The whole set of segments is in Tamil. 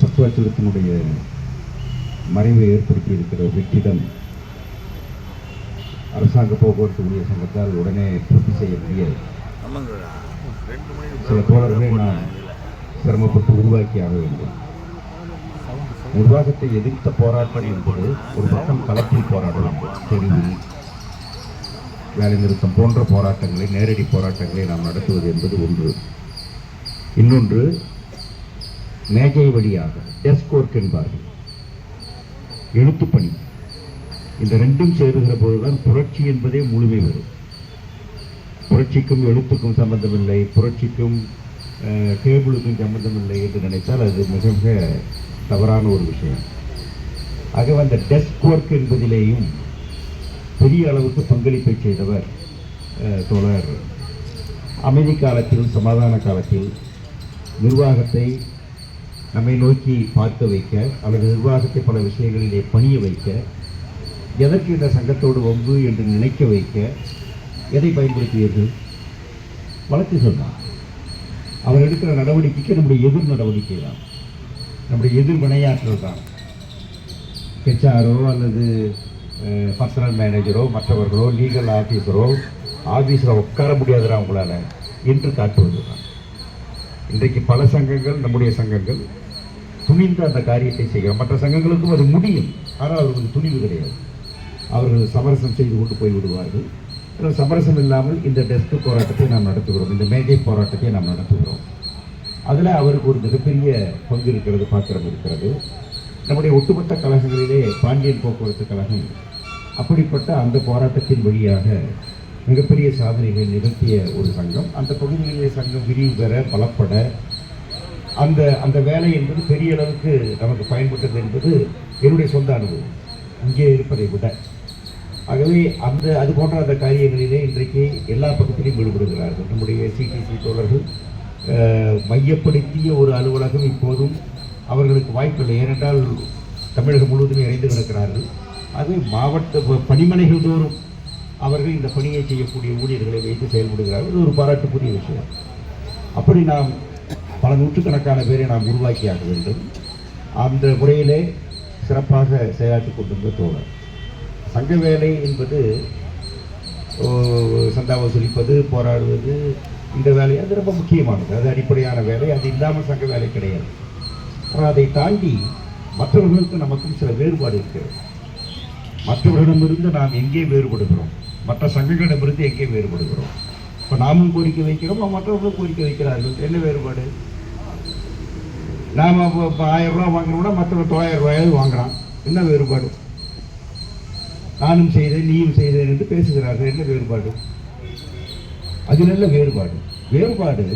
சத்துவாச்சலத்தினுடைய மறைவை ஏற்படுத்தி இருக்கிற வெற்றிடம் அரசாங்க போக்குவரத்து ஊழியர் சங்கத்தால் உடனே பூர்த்தி செய்ய முடியாது. சில தோழர்களை நான் சிரமப்பட்டு உருவாக்கியாக வேண்டும். நிர்வாகத்தை எதிர்த்த போராட்டம் என்பது ஒரு பக்கம் களத்தில் போராடலாம் தெரிவு வேலை நிறுத்தம் போன்ற போராட்டங்களை நேரடி போராட்டங்களை நாம் நடத்துவது என்பது ஒன்று. இன்னொன்று மேஜை வழியாக டெஸ்க் ஒர்க் என்பார்கள். எழுத்துப்பணி. இந்த ரெண்டும் சேருகிற போதுதான் புரட்சி என்பதே முழுமை வரும். புரட்சிக்கும் எழுத்துக்கும் சம்பந்தமில்லை புரட்சிக்கும் டேபிளுக்கும் சம்பந்தமில்லை என்று நினைத்தால் அது மிக மிக தவறான ஒரு விஷயம். ஆகவே அந்த டெஸ்க் ஒர்க் என்பதிலேயும் பெரிய அளவுக்கு பங்களிப்பை செய்தவர் தோழர். அமைதி காலத்தில் சமாதான காலத்தில் நிர்வாகத்தை நம்மை நோக்கி பார்க்க வைக்க அல்லது நிர்வாகத்தை பல விஷயங்களிலே பணிய வைக்க எதற்கு இந்த சங்கத்தோடு வம்பு என்று நினைக்க வைக்க எதை பயன்படுத்தியது வழக்கு சொன்னார் அவர் எடுக்கிற நடவடிக்கைக்கு நம்முடைய எதிர் நடவடிக்கை தான். நம்முடைய எதிர் வினையாற்றல் தான். ஹெச்ஆரோ அல்லது பர்சனல் மேனேஜரோ மற்றவர்களோ லீகல் ஆஃபீஸரோ ஆஃபீஸில் உட்கார முடியாதுடா உங்களால் என்று காட்டுவது தான். இன்றைக்கு பல சங்கங்கள் நம்முடைய சங்கங்கள் துணிந்து அந்த காரியத்தை செய்கிறோம் மற்ற சங்கங்களுக்கும் அது முடியும். ஆனால் அவர்களுக்கு துணிவு கிடையாது. அவர்கள் சமரசம் செய்து கொண்டு போய் விடுவார்கள். ஆனால் சமரசம் இல்லாமல் இந்த டெஸ்க் போராட்டத்தை நாம் நடத்துகிறோம். இந்த மேஜை போராட்டத்தை நாம் நடத்துகிறோம். அதில் அவருக்கு ஒரு மிகப்பெரிய பங்கு இருக்கிறது பாத்திரம் இருக்கிறது. நம்முடைய ஒட்டுமொத்த கழகங்களிலே பாண்டியன் போக்குவரத்து கழகம் அப்படிப்பட்ட அந்த போராட்டத்தின் வழியாக மிகப்பெரிய சாதனைகளை நிகழ்த்திய ஒரு சங்கம். அந்த பகுதிகளிலே சங்கம் விரிவு பெற பலப்பட அந்த அந்த வேலை என்பது பெரிய அளவுக்கு நமக்கு பயன்பட்டது என்பது என்னுடைய சொந்த அனுபவம். இங்கே இருப்பதை விட. ஆகவே அந்த அது போன்ற அந்த காரியங்களிலே இன்றைக்கு எல்லா பக்கத்திலையும் ஈடுபடுகிறார்கள். நம்முடைய சிடிசி தோழர்கள் மையப்படுத்திய ஒரு அலுவலகம் இப்போதும் அவர்களுக்கு வாய்ப்பில்லை ஏனென்றால் தமிழகம் முழுவதும் இணைந்து கிடக்கிறார்கள். அது மாவட்ட பணிமனைகள் தோறும் அவர்கள் இந்த பணியை செய்யக்கூடிய ஊழியர்களை வைத்து செயல்படுகிறார்கள். இது ஒரு பாராட்டுக்குரிய விஷயம். அப்படி நாம் பல நூற்றுக்கணக்கான பேரை நாம் உருவாக்கியாக வேண்டும். அந்த முறையிலே சிறப்பாக செயலாற்றி கொண்டிருந்த தோழர். சங்க வேலை என்பது சந்தா வசூலிப்பது போராடுவது இந்த வேலை அது ரொம்ப முக்கியமானது. அது அடிப்படையான வேலை அது இல்லாமல் சங்க வேலை கிடையாது. ஆனால் அதை தாண்டி மற்றவர்களுக்கு நமக்கும் சில வேறுபாடு இருக்கிறது மற்றவர்களிடமிருந்து நாம் எங்கே வேறுபடுகிறோம்? மற்ற சங்கங்களிடமிருந்து எங்கே வேறுபடுகிறோம்? இப்போ நாமும் கோரிக்கை வைக்கிறோம்? மற்றவர்களும் கோரிக்கை வைக்கிறார்கள். என்ன வேறுபாடு? நாம் இப்போ ஆயிரம் ரூபா வாங்குறோம்னா மற்றவங்க தொள்ளாயிரம் ரூபாயாவது வாங்குறான். என்ன வேறுபாடு? நானும் செய்தேன் நீயும் செய்தேன் என்று பேசுகிறார்கள். என்ன வேறுபாடு? அது நல்ல வேறுபாடு. வேறுபாடு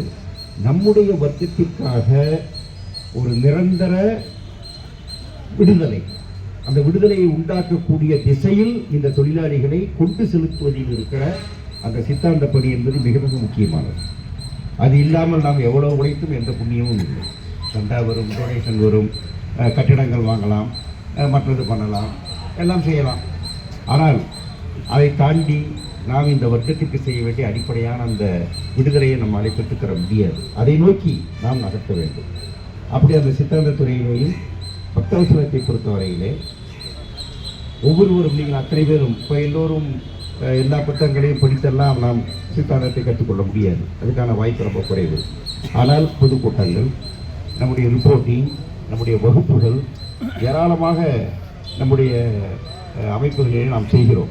நம்முடைய வர்க்கத்திற்காக ஒரு நிரந்தர விடுதலை. அந்த விடுதலையை உண்டாக்கக்கூடிய திசையில் இந்த தொழிலாளிகளை கொண்டு செலுத்துவதில் இருக்கிற அந்த சித்தாந்த பணி என்பது மிக மிக முக்கியமானது. அது இல்லாமல் நாம் எவ்வளவு உழைத்தும் எந்த புண்ணியமும் இல்லை. சண்டா வரும் டொனேஷன் வரும் கட்டிடங்கள் வாங்கலாம் மற்றது பண்ணலாம் எல்லாம் செய்யலாம். ஆனால் அதை தாண்டி நாம் இந்த வர்க்கத்திற்கு செய்ய வேண்டிய அடிப்படையான அந்த விடுதலையை நம்ம பெற்றுத் முடியாது. அதை நோக்கி நாம் நகர்த்த வேண்டும். அப்படி அந்த சித்தாந்த துறையிலேயும் பக்தவசனத்தை பொறுத்தவரையிலே ஒவ்வொருவரும் நீங்கள் அத்தனை பேரும் இப்போ எல்லோரும் எல்லா புத்தகங்களையும் படித்தெல்லாம் நாம் சித்தாந்தத்தை கற்றுக்கொள்ள முடியாது. அதுக்கான வாய்ப்பு ரொம்ப குறைவு. ஆனால் பொதுக்கூட்டங்கள் நம்முடைய ரிப்போர்ட்டிங் நம்முடைய வகுப்புகள் ஏராளமாக நம்முடைய அமைப்புகளிலே நாம் செய்கிறோம்.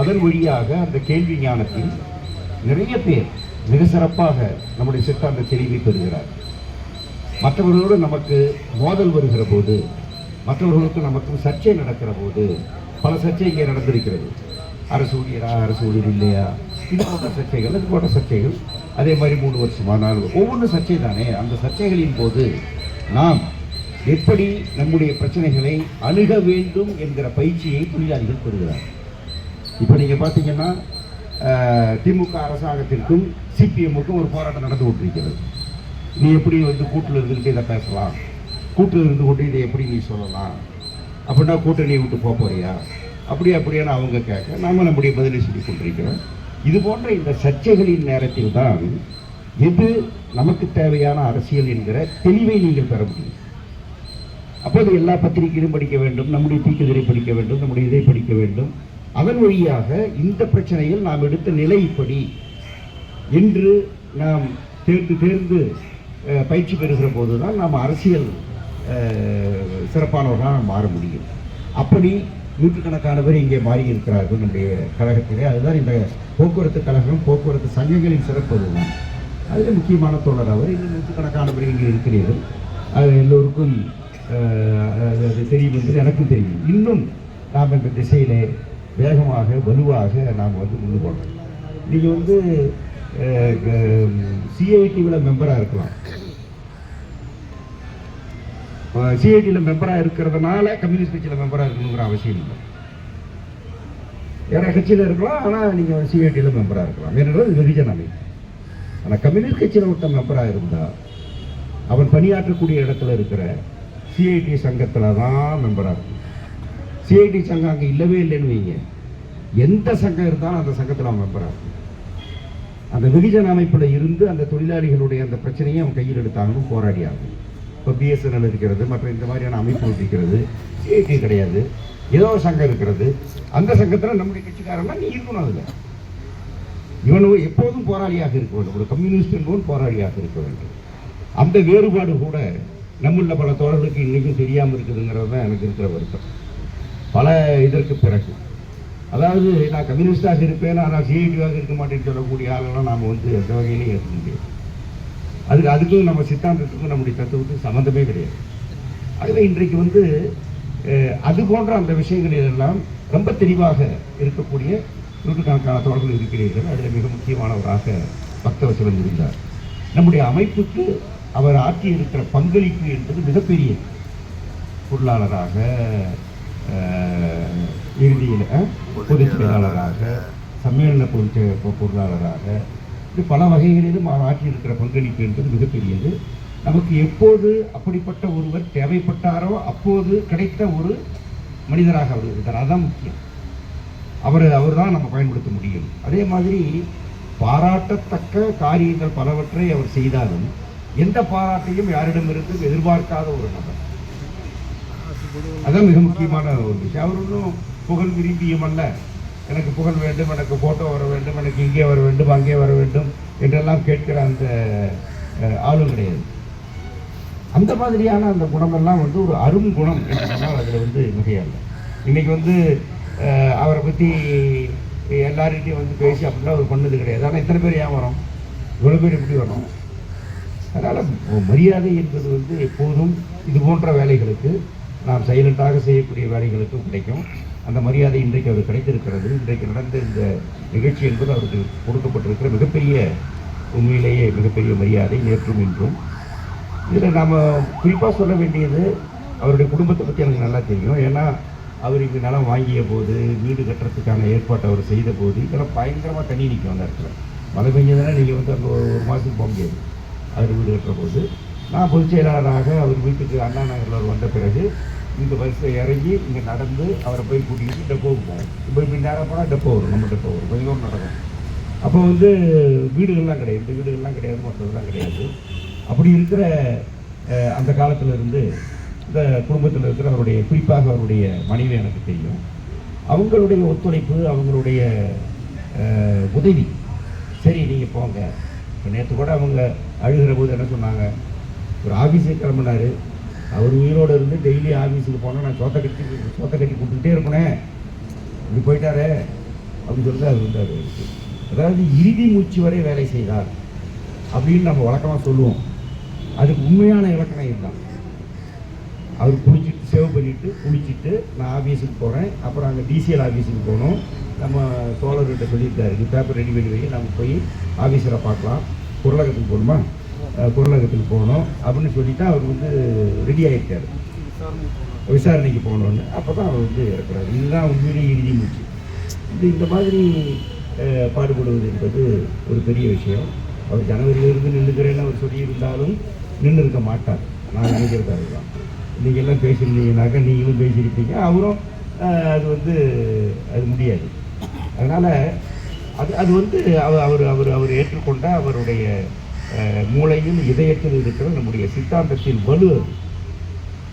அதன் வழியாக அந்த கேள்வி ஞானத்தில் நிறைய பேர் மிக சிறப்பாக நம்முடைய சித்தாந்த தெளிவை பெறுகிறார் மற்றவர்களோடு நமக்கு மோதல் வருகிற போது மற்றவர்களுக்கு நமக்கு சர்ச்சை நடக்கிற போது பல சர்ச்சை இங்கே நடந்திருக்கிறது. அரசு ஊழியரா அரசு ஊழியர் இல்லையா? இது போன்ற சர்ச்சைகள் இது போன்ற சர்ச்சைகள் அதே மாதிரி மூணு வருஷமா நாலு ஒவ்வொன்றும் சர்ச்சை தானே அந்த சர்ச்சைகளின் போது நாம் எப்படி நம்முடைய பிரச்சனைகளை அணுக வேண்டும் என்கிற பயிற்சியை தொழிலாளிகள் பெறுகிறார் இப்போ நீங்கள் பார்த்தீங்கன்னா திமுக அரசாங்கத்திற்கும் சிபிஎம்முக்கும் ஒரு போராட்டம் நடந்து கொண்டிருக்கிறது. நீ எப்படி வந்து கூட்டில் இருந்துக்கிட்டு இதை பேசலாம்? கூட்டில் இருந்து கொண்டு இதை எப்படி நீ சொல்லலாம்? அப்படின்னா கூட்டணியை விட்டு போக போறியா? அப்படி அப்படியான அவங்க கேட்க நாம நம்முடைய பதிலை சொல்லி கொண்டிருக்கிறோம். இது போன்ற இந்த சர்ச்சைகளின் நேரத்தில் தான் எது நமக்கு தேவையான அரசியல் என்கிற தெளிவை நீங்கள் பெற முடியும். அப்போது எல்லா பத்திரிகையிலும் படிக்க வேண்டும் நம்முடைய தீக்குதிரை படிக்க வேண்டும் நம்முடைய இதை படிக்க வேண்டும். அதன் வழியாக இந்த பிரச்சனையில் நாம் எடுத்த நிலை இப்படி என்று நாம் தேர்ந்து தேர்ந்து பயிற்சி பெறுகிற போது தான் நாம் அரசியல் சிறப்பானவர்களாக மாற முடியும். அப்படி நூற்றுக்கணக்கான பேர் இங்கே மாறி இருக்கிறார்கள் நம்முடைய கழகத்திலே. அதுதான் இந்த போக்குவரத்து கழகம் போக்குவரத்து சங்கங்களின் சிறப்பு அதுதான். அதில் முக்கியமான தோழர் அவர். இன்னும் நூற்றுக்கணக்கான பேர் இங்கே இருக்கிறீர்கள். அது எல்லோருக்கும் அது அது தெரியும் என்று எனக்கும் தெரியும். இன்னும் நாம் இந்த திசையிலே வேகமாக வலுவாக நாம் வந்து முன்னு போகணும் நீங்கள் வந்து சிஐடிவில் மெம்பராக இருக்கலாம். சிஐடியில் மெம்பராக இருக்கிறதுனால கம்யூனிஸ்ட் கட்சியில் மெம்பராக இருக்கணுங்கிற அவசியம் இல்லை. வேற கட்சியில் இருக்கலாம் ஆனால் நீங்கள் சிஐடியில் மெம்பராக இருக்கலாம். ஏனென்றால் வெகுஜன அமைப்பு. ஆனால் கம்யூனிஸ்ட் கட்சியில் ஒருத்த மெம்பராக இருந்தால் அவன் பணியாற்றக்கூடிய இடத்துல இருக்கிற சிஐடி சங்கத்தில் தான் மெம்பராக இருக்கும். சிஐடி சங்கம் அங்கே இல்லவே இல்லைன்னு வைங்க. எந்த சங்கம் இருந்தாலும் அந்த சங்கத்தில் அவன் மெம்பராக இருக்கும். அந்த வெகுஜன அமைப்பில் இருந்து அந்த தொழிலாளிகளுடைய அந்த பிரச்சனையை அவன் கையில் எடுத்தாங்கன்னு போராடி ஆகும் இப்போ பிஎஸ்என்எல் இருக்கிறது மற்ற இந்த மாதிரியான அமைப்பு இருக்கிறது சிஐடி கிடையாது. ஏதோ ஒரு சங்கம் இருக்கிறது. அந்த சங்கத்தில் நம்முடைய கட்சிக்காரன்னா நீ இருக்கணும் அதில். இவன் எப்போதும் போராளியாக இருக்க வேண்டும். ஒரு கம்யூனிஸ்ட் என்பவன் போராளியாக இருக்க வேண்டும். அந்த வேறுபாடு கூட நம்முள்ள பல தோழர்களுக்கு இன்றைக்கும் தெரியாமல் இருக்குதுங்கிறது தான் எனக்கு இருக்கிற வருத்தம். பல இதற்கு பிறகு. அதாவது நான் கம்யூனிஸ்டாக இருப்பேன் ஆனால் சிஐடியாக இருக்க மாட்டேன்னு சொல்லக்கூடிய ஆளெல்லாம் நாம் வந்து எந்த வகையிலையும் ஏற்க முடியாது. அதுக்கு அதுக்கும் நம்ம சித்தாந்தத்துக்கும் நம்முடைய தத்துவத்துக்கும் சம்மந்தமே கிடையாது. அதில் இன்றைக்கு வந்து அது போன்ற அந்த விஷயங்களில் எல்லாம் ரொம்ப தெளிவாக இருக்கக்கூடிய நூற்றுக்கணக்கான தோழர்கள் இருக்கிறீர்கள். அதில் மிக முக்கியமானவராக பக்தவசலம் இருந்தார். நம்முடைய அமைப்புக்கு அவர் ஆற்றி இருக்கிற பங்களிப்பு என்பது மிகப்பெரிய பொருளாளராக இறுதியில் பொதுச் செயலாளராக சம்மேளன பொருள் பொ- பொருளாளராக இது பல வகைகளிலும் அவர் ஆற்றியிருக்கிற பங்களிப்பு என்பது மிகப்பெரியது. நமக்கு எப்போது அப்படிப்பட்ட ஒருவர் தேவைப்பட்டாரோ அப்போது கிடைத்த ஒரு மனிதராக அவர் இருக்கிறார் அதுதான் முக்கியம். அவர் அவர் தான் நம்ம பயன்படுத்த முடியும். அதே மாதிரி பாராட்டத்தக்க காரியங்கள் பலவற்றை அவர் செய்தாலும் எந்த பாராட்டையும் யாரிடமிருந்தும் எதிர்பார்க்காத ஒரு நபர். அதான் மிக முக்கியமான ஒரு விஷயம். அவர் ஒன்றும் புகழ் விரும்பியும் அல்ல. எனக்கு புகழ் வேண்டும் எனக்கு ஃபோட்டோ வர வேண்டும் எனக்கு இங்கே வர வேண்டும் அங்கே வர வேண்டும் என்றெல்லாம் கேட்கிற அந்த ஆளும் கிடையாது. அந்த மாதிரியான அந்த குணமெல்லாம் வந்து ஒரு அரும் குணம் சொன்னால் அதில் வந்து மிகையல்ல இன்றைக்கி வந்து அவரை பற்றி எல்லார்கிட்டையும் வந்து பேசி அப்படிலாம் அவர் பண்ணது கிடையாது. ஆனால் இத்தனை பேர் ஏன் வரும்? இவ்வளோ பேர் எப்படி வரோம் அதனால் மரியாதை என்பது வந்து எப்போதும் இது போன்ற வேலைகளுக்கு நாம் சைலண்ட்டாக செய்யக்கூடிய வேலைகளுக்கும் கிடைக்கும். அந்த மரியாதை இன்றைக்கு அவர் கிடைத்திருக்கிறது. இன்றைக்கு நடந்த இந்த நிகழ்ச்சி என்பது அவருக்கு கொடுக்கப்பட்டிருக்கிற மிகப்பெரிய உண்மையிலேயே மிகப்பெரிய மரியாதை நேற்றும் இன்றும். இதில் நாம் குறிப்பாக சொல்ல வேண்டியது அவருடைய குடும்பத்தை பற்றி எனக்கு நல்லா தெரியும். ஏன்னா அவர் இங்கே நிலம் வாங்கிய போது வீடு கட்டுறதுக்கான ஏற்பாட்டை அவர் செய்த போது இதெல்லாம் பயங்கரமாக தண்ணி நிற்கும் அந்த இடத்துல. மழை பெஞ்சதுன்னா நீங்கள் வந்து அங்கே ஒரு மாதத்துக்கு போக முடியாது. அவர் வீடு கட்டுற போது. நான் பொதுச் செயலாளராக அவர் வீட்டுக்கு அண்ணா நகரில் அவர் வந்த பிறகு இந்த பஸ்ஸில் இறங்கி இங்கே நடந்து அவரை போய் கூட்டிகிட்டு டெப்போவுக்கு போவோம் இப்போ இப்படி நேரம் போனால் டெப்போ வரும் நம்ம டெப்போ வரும். கொஞ்சம் தூரம் நடக்கும். அப்போ வந்து வீடுகள்லாம் கிடையாது. இந்த வீடுகள்லாம் கிடையாது மற்றதெல்லாம் கிடையாது. அப்படி இருக்கிற அந்த காலத்தில் இருந்து இந்த குடும்பத்தில் இருக்கிற அவருடைய குறிப்பாக அவருடைய மனைவி எனக்கு தெரியும். அவங்களுடைய ஒத்துழைப்பு அவங்களுடைய உதவி. சரி நீங்கள் போங்க. இப்போ நேற்று கூட அவங்க அழுகிற போது என்ன சொன்னாங்க? ஒரு ஆஃபீஸே கிளம்புனாரு. அவர் உயிரோடு இருந்து டெய்லி ஆஃபீஸுக்கு போனால் நான் சோத்த கட்டி சோத்த கட்டி கொடுத்துக்கிட்டே இருக்கணே இப்படி போயிட்டாரே அப்படின்னு சொல்லிட்டு அது வந்து அதாவது இறுதி மூச்சு வரை வேலை செய்தார் அப்படின்னு நம்ம வழக்கமாக சொல்லுவோம். அதுக்கு உண்மையான இலக்கணம் இதுதான். அவர் குளிச்சுட்டு சேவ் பண்ணிவிட்டு குளிச்சுட்டு நான் ஆஃபீஸுக்கு போகிறேன் அப்புறம் அங்கே டிசிஎல் ஆஃபீஸுக்கு போகணும். நம்ம தோழர்கிட்ட சொல்லியிருக்காரு. பேப்பர் ரெடி பண்ணி வை நம்ம போய் ஆஃபீஸரை பார்க்கலாம். உருளகத்துக்கு போகணுமா? அஹ் குரலகத்துக்கு போகணும் அப்படின்னு சொல்லிட்டு அவர் வந்து ரெடி ஆகிட்டார் விசாரணைக்கு போகணுன்னு அப்போ தான் அவர் வந்து இறக்குறாரு. இதுதான் உண்மையிலேயே இறுதி மூச்சு. இது இந்த மாதிரி பாடுபடுவது என்பது ஒரு பெரிய விஷயம். அவர் ஜனவரியிலிருந்து நின்றுக்கிறேன்னு அவர் சொல்லியிருந்தாலும் நின்று இருக்க மாட்டார். நான் நினைக்கிறது அதுதான் நீங்கள் எல்லாம் பேசியிருந்தீங்கனாக்கா நீங்களும் பேசியிருப்பீங்க. அவரும் அது வந்து அது முடியாது. அதனால் அது அது வந்து அவர் அவர் அவர் அவர் ஏற்றுக்கொண்ட அவருடைய மூளையில் இதயத்தில் இருக்கிற நம்முடைய சித்தாந்தத்தின் வலு அது.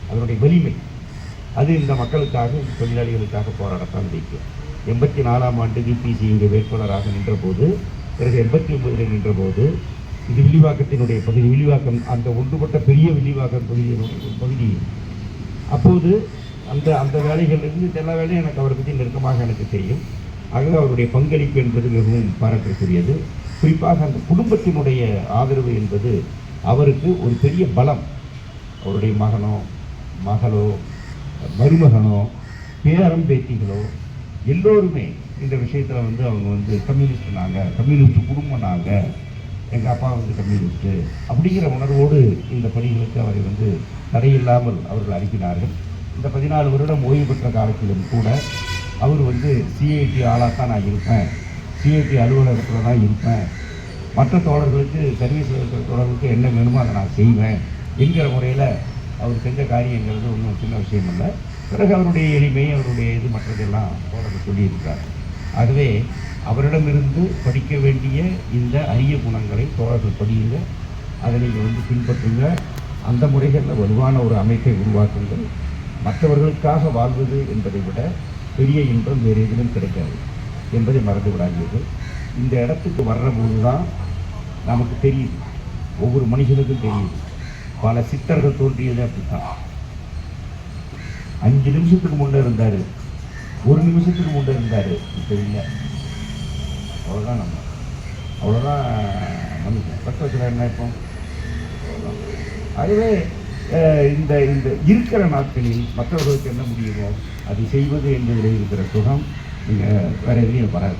அதனுடைய வலிமை. அது இந்த மக்களுக்காக இந்த தொழிலாளிகளுக்காக போராடத்தான் வைக்கும். எண்பத்தி நாலாம் ஆண்டு விபிசி இங்கே வேட்பாளராக நின்றபோது பிறகு எண்பத்தி ஒன்பதில் நின்றபோது இது வில்லிவாக்கத்தினுடைய பகுதி வில்லிவாக்கம் அந்த ஒன்றுபட்ட பெரிய வில்லிவாக்கம் பகுதியினுடைய பகுதி. அப்போது அந்த அந்த வேலைகளிலிருந்து எல்லா வேலையும் எனக்கு அவரை பற்றி நெருக்கமாக எனக்கு தெரியும். ஆகவே அவருடைய பங்களிப்பு என்பது மிகவும் பாராட்டக்கூடியது குறிப்பாக அந்த குடும்பத்தினுடைய ஆதரவு என்பது அவருக்கு ஒரு பெரிய பலம். அவருடைய மகனோ மகளோ மருமகனோ பேரம் பேத்திகளோ எல்லோருமே இந்த விஷயத்தில் வந்து அவங்க வந்து கம்யூனிஸ்ட் நாங்கள் கம்யூனிஸ்ட் குடும்பம் நாங்கள் எங்கள் அப்பா வந்து கம்யூனிஸ்ட்டு அப்படிங்கிற உணர்வோடு இந்த பணிகளுக்கு அவரை வந்து தடையில்லாமல் அவர்கள் அனுப்பினார்கள். இந்த பதினாலு வருடம் ஓய்வு பெற்ற காலத்திலும் கூட அவர் வந்து சிஐடி ஆளாக தான் நான் இருப்பேன் சிஐடி அலுவலகத்தில் தான் இருப்பேன். மற்ற தோழர்களுக்கு சர்வீஸில் இருக்கிற தோழர்களுக்கு என்ன வேணுமோ அதை நான் செய்வேன் என்கிற முறையில் அவர் செஞ்ச காரியங்கிறது ஒன்றும் சின்ன விஷயம் இல்லை. பிறகு அவருடைய எளிமை அவருடைய இது மற்றதெல்லாம் தோழர்கள் சொல்லியிருக்கார் ஆகவே அவரிடமிருந்து படிக்க வேண்டிய இந்த அரிய குணங்களை தோழர்கள் படியுங்க. அதை நீங்கள் வந்து பின்பற்றுங்க. அந்த முறைகளில் வலுவான ஒரு அமைப்பை உருவாக்குங்கள். மற்றவர்களுக்காக வாழ்வது என்பதை விட பெரிய இன்பம் வேறு எதிலும் கிடைக்காது. என்பதை மறந்து விடாதீர்கள் இந்த இடத்துக்கு வர்றபோது தான் நமக்கு தெரியுது ஒவ்வொரு மனுஷனுக்கும் தெரியுது பல சித்தர்கள் தோன்றியது அப்படித்தான். அஞ்சு நிமிஷத்துக்கு முன்னே இருந்தார். ஒரு நிமிஷத்துக்கு முன்னே இருந்தார். இப்போ இல்லை. அவ்வளோதான் நம்ம. அவ்வளோதான் மனுஷன் பத்து வச்சுல என்ன இப்போ? அதுவே இந்த இந்த இருக்கிற நாட்களில் மற்றவர்களுக்கு என்ன முடியுமோ அதை செய்வது என்பதில் இருக்கிற சுகம் வேற எதுலையும் வராது.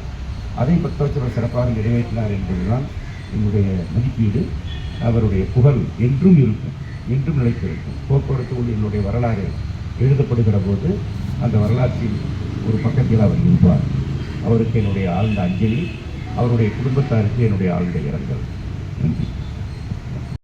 அதை பக்தவச்சவர் சிறப்பாக நிறைவேற்றினார் என்பதுதான் என்னுடைய மதிப்பீடு. அவருடைய புகழ் என்றும் இருக்கும் என்றும் நிலைத்திருக்கும். போக்குவரத்து ஊழியர்களுடைய வரலாறு எழுதப்படுகிற போது அந்த வரலாற்றில் ஒரு பக்கத்தில் அவர் இருப்பார் அவருக்கு என்னுடைய ஆழ்ந்த அஞ்சலி அவருடைய குடும்பத்தாருக்கு என்னுடைய ஆழ்ந்த இரங்கல். நன்றி.